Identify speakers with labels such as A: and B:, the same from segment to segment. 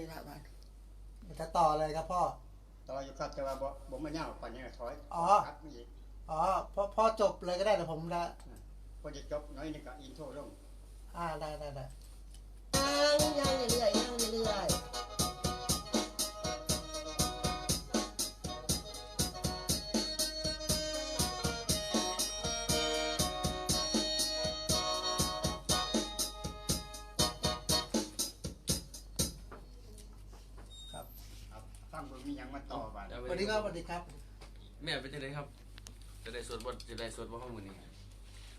A: นี้ละบ้านจะต่อ
B: เลยครับพ่อ
C: ต่ออยู่ครับแต่ว่าบ่บ่มาเน่าปานนี้ถอย
B: อ๋อ
C: ครับมีอีก
B: อ๋อพ่อพ่อจบเลยก็ได้เดี๋ยวผมจะ
C: พอจะจบน้อยนี่ก็อินโทรลง
B: อ่าได้ได้ได้
A: ย่างย่างเรื่อยๆย่างเรื่อยๆ
C: ด
B: วันนี้ก็สวัสดีครับ
D: แม่เป็นจังไดครับ จะได้สวดบทจะได้สวดบ่ห้องมื้อนี้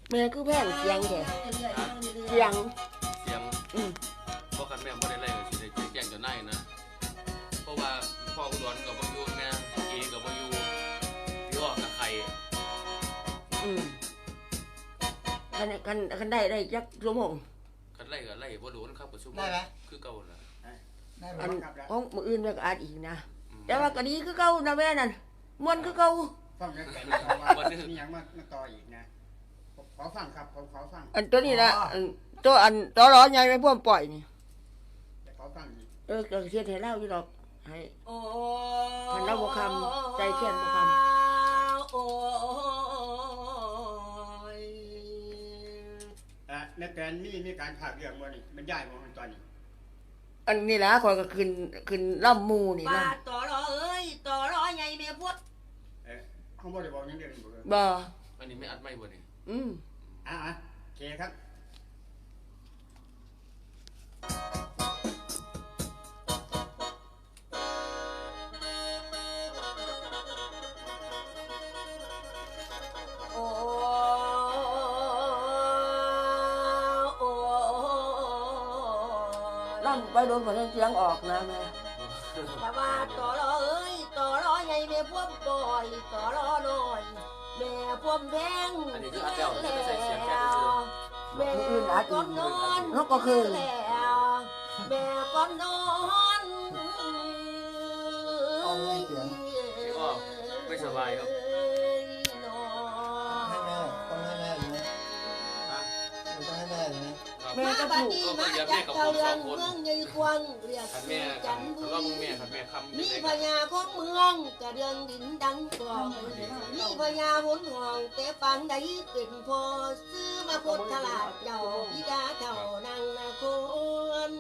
A: แม่คือแพงเสียงแกเสียง
D: เสียง
A: อืม
D: บ่คันแม่บ่ได้ไล่ก็สิได้แจ้งเจ้านายนะ เพราะว่าพ่ออุดรก็บ่อยู่แม่เอก็บ่อยู่พี่อ้อกับใคร
A: อืมคันคันคันได้ได้จักชั่วโมง
D: คันไล่ก็ไล่บ่โดนครับก็ซุม
B: ได้ไหม
D: คือเก่าน่ะ
B: ได้ไหม
A: อัน
C: ครับแล้ว
A: ของมืออื่นแม่ก็อาจอีกนะ
D: อืม
A: แต่ว่าก็ดีคือเก่านะแม่นั่นม่วนคือเก่า
C: ฟังกันแต่นี่ว่ามีหยังมามาต่ออีกนะขอฟังครับผมขอฟัง
A: อันตัวนี้ละอันตัวอันตัวร้อนใหญ่ไม่พ่วงปล่อยนี่
C: แต่ขอฟังอีก
A: เออก็เสียให้เล่าอยู่ดอกให้
E: พั
A: พันเล่าบ่คำใจเขียนบ่ค
E: โอ้ย
C: อะในแกนมีมีการพากเรื่องบ่นี่มันย้ายบ่มันตอนนี้ำ
A: อันนี้ละคอยก็ขึ้นขึ้นล่ำหมูนี่
E: ปา
A: นะ
E: ดต่อรอเอ้ยต่อรอใหญ่เมียพวก
C: เอ๊ะเขาบ่ได้บอกหยังเดือนบ่เออ
A: บ่
D: อันนี้ไม่อัดไม่บ่นี่
A: อืม
C: อะอะโอเคครับ
A: ล่ำไปโดนผลเสียงออกนะแม่
E: ปาว่าต่อรอเอ้ยต่อรอใหญ่เมียพวกปล่อยต่อรอหน่อยแม่พวกแพง
D: อันนี้คืออัดแล้วนี่ไม่ใช่เสียงแค่ซื่อ
E: แม่ก้มนอน
A: นกก็คือ
E: แล้วแม่ก้มนอน
B: เอาให้เสียง
D: พี่อ้อไม่สบายครับ ครับ
A: แม่ก็
E: มา
A: ถูก
E: บัดนี้มาจากเจ้าเรืองเมืองใหญ่กวางเรียก
D: คันแม่
E: จั
D: คัน
E: นบุ
D: คันว่ามึง
E: รี
D: แม่คันแม่คำ
E: มี
D: จัง
E: พ
D: ได๋
E: ญาของเมืองกระเดืองดินดังกองมีพญาหนห่วงแต่ฟังใดเป็นพอซื้อมาพุทธลาดเจ้าพิดาเจ้านางนาคน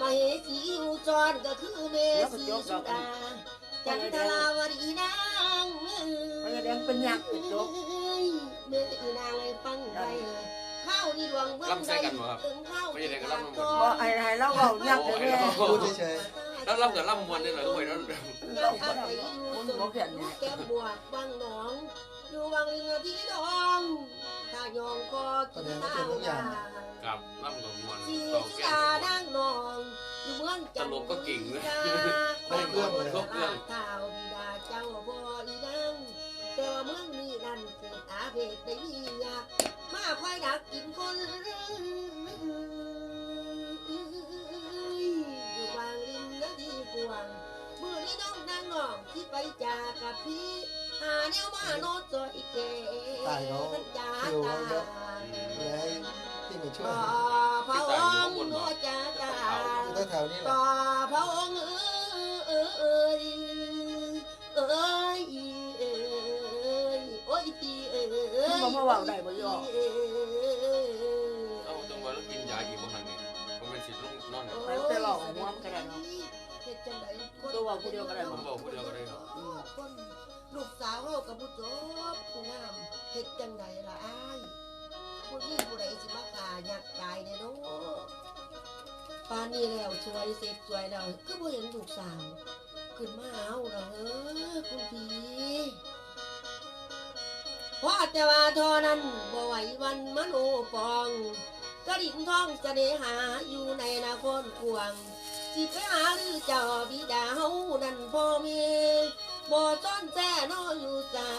E: มาเหสีอุจรก็คือเมสีสุดาจันทราวดีนาง
A: พญาแดงเป็นยักษ์เป็นโจ๊ก
E: เมื่อนางให้ฟังไป ข้าวดีดวงเมืองใดถึงข้าว
A: บ่ไอ้ไอ้เราเว้ายักษ์เลยแม่
B: พูดเฉย
D: แล้วรับกับล่ำมวนนี่ล่ะด้วยแล้ว
E: เราอาศัยอยู่ตรงแก้มบวกบางหนองอยู่บางเรือที่ดองถ้ายองคอกินข้าวนา
D: กับล่ำกับมวน
E: สี
D: ต่อ
E: สุ
D: แก้
E: ดามนางนองอยู่เมืองจันทร์ได้เรื่องเลยข่าวบิดาเจ้า อยดักกินคนอยู่บางริมนาดีกวางมือนี้น้องนางน้องที่ไปจากกับพี่หาแนวมาโนดจอยเก๋ท่านจ๋าตา
B: ๆเลยที่ไมาช่วย
E: พระองค์โนจ้าจ้า
B: แถวนี้แหละ
E: ต่อพระองค์เอ้ยเอ้ยเอ้ย
A: ว่ามาเว้าได้บ่ยอ
D: เอาจังว่าเรากินยาอีกบ่ทันนี่บ่แม่นสิลงนอนเนี่ย
A: ไปแต่หลอกหัวมันก็ได้เนาะ
E: เฮ็ดจังได๋
A: ตัวเว้าผู้เดียวก็ได้
D: ผมบอกผู้เดียวก็ได้ครับ
E: คนลูกสาวเฮากับผู้จบผู้งามเฮ็ดจังไดล่ะอ้ายผู้นี้ผู้ใดสิมากาอยากตายเด้อเนาะปานนี้แล้วสวยเสร็จสวยแล้วคือบ่เห็นลูกสาว ขึ้นมาเอาล่ะเออคุณพี่ เพราะแต่ว่าทอนั้นบ่ไหววันมโนปองกระดิ่งท้องเสนหาอยู่ในนครกวงสิไปหาหรือเจ้าบิดาเฮานั่นพ่อแม่บ่ต้อนแท้นออยู่สา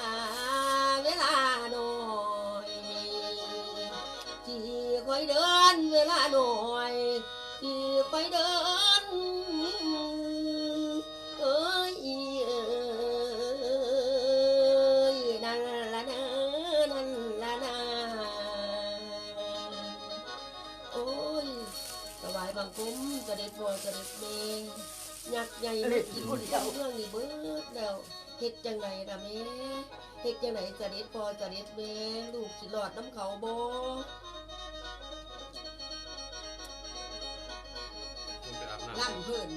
E: เวลาน้อยที่คอยเดินเวลาน้อยที่คอยเดิน อเสด็จแม่ยักษ์ใหญ่มากินเจ้าเรื่องนี้เบิดแล้วเฮ็ดจังไดล่ะแม่เฮ็ดจังไดเสด็จพ่อเสด็จแม่ลูกสิรอดน้ำเขาบ่
D: ผมไปอาบน้ำ
E: ล่ำเพิ่น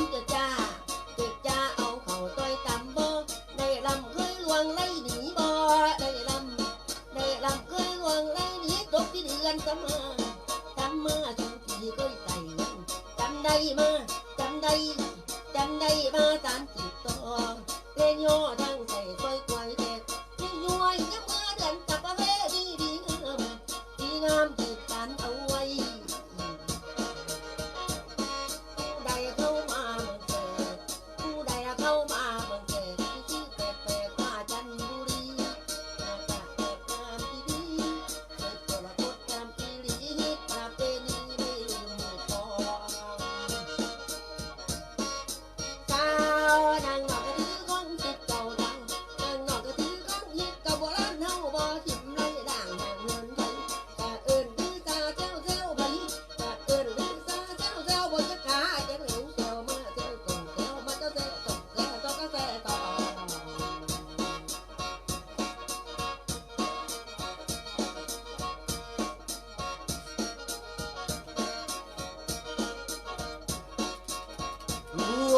E: เดินสาจะจ้าเจ็บจ้าเอาเข่าต่อยตำบ่ได้ลำเคยลวงไล่หนีบ่ได้ลำได้ลำเคยลวงไล่หนีตกที่เดือนสมาจำมาทุกทีเคยใส่เงินจำได้มาจำได้จำได้มาสามสิบต่อเรียนย่อทั้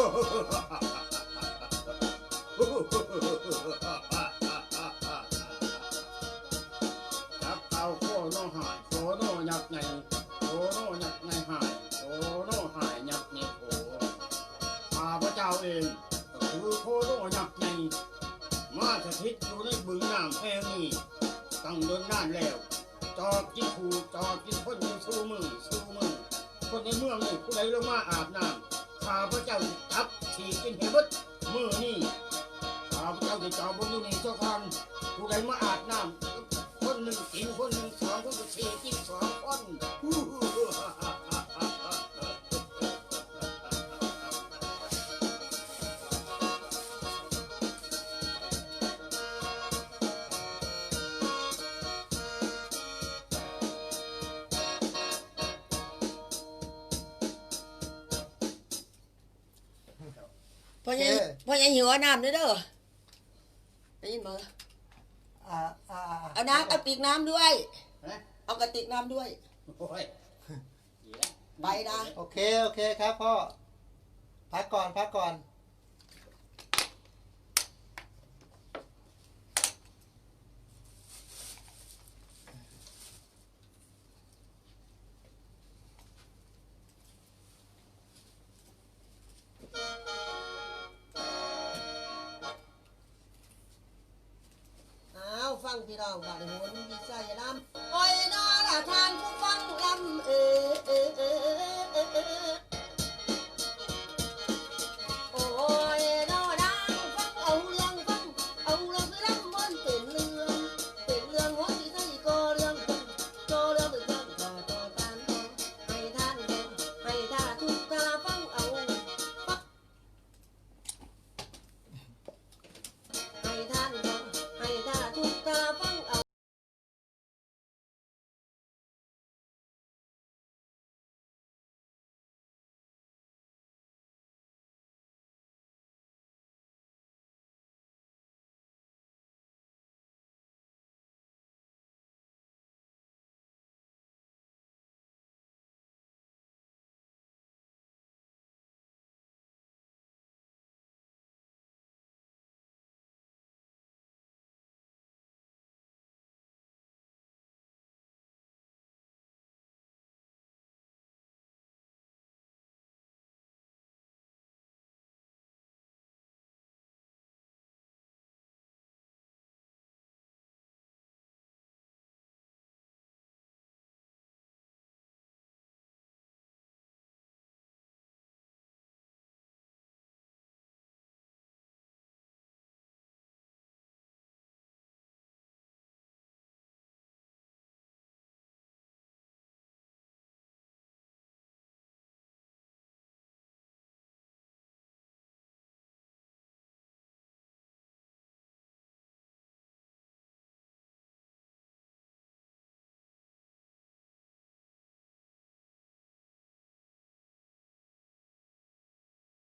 E: จับเอาโค
C: โนหายโคโนยักษ์ไงโคโนยักษ์ไงหายโคโนหายยักษ์ไงโคข้าพระเจ้าเองก็คือโคโนยักษ์ไงมาสถิตอยู่ในบึงน้ำแห่งนี้ตั้งเดินนานแล้ว จอดกินผูจอดกินคนอยู่สู้มือสู้มือคนในเมืองนี่ผู้ใดลงมาอาบน้ำ ข้าพระเจ้าสิจับฉีกินเห็บดมือนี่ข้าพระเจ้าจะจอบบนอยู่นี่เจ้าคันผู้ใดมาอาบน้ำคนหนึ่งกินคนหนึ่งสองคนก็ฉีกินสองคน
E: พ่อยังพ่อยังหิวเอาน้ำด้วยเด้อได้ยินมั้ย
B: อ่าอ่า
E: เอาน้ำเอาติกน้ำด้วย
C: ฮะ
E: เอากระติกน้ำด้วย
C: โอ้ย
E: ไปนะ
B: โอเค โอเคครับพ่อ พักก่อน พักก่อน
E: ฟังพี่น้องบานโหนดีใจลำโอ้ยนอละทานผู้ฟังลำเออ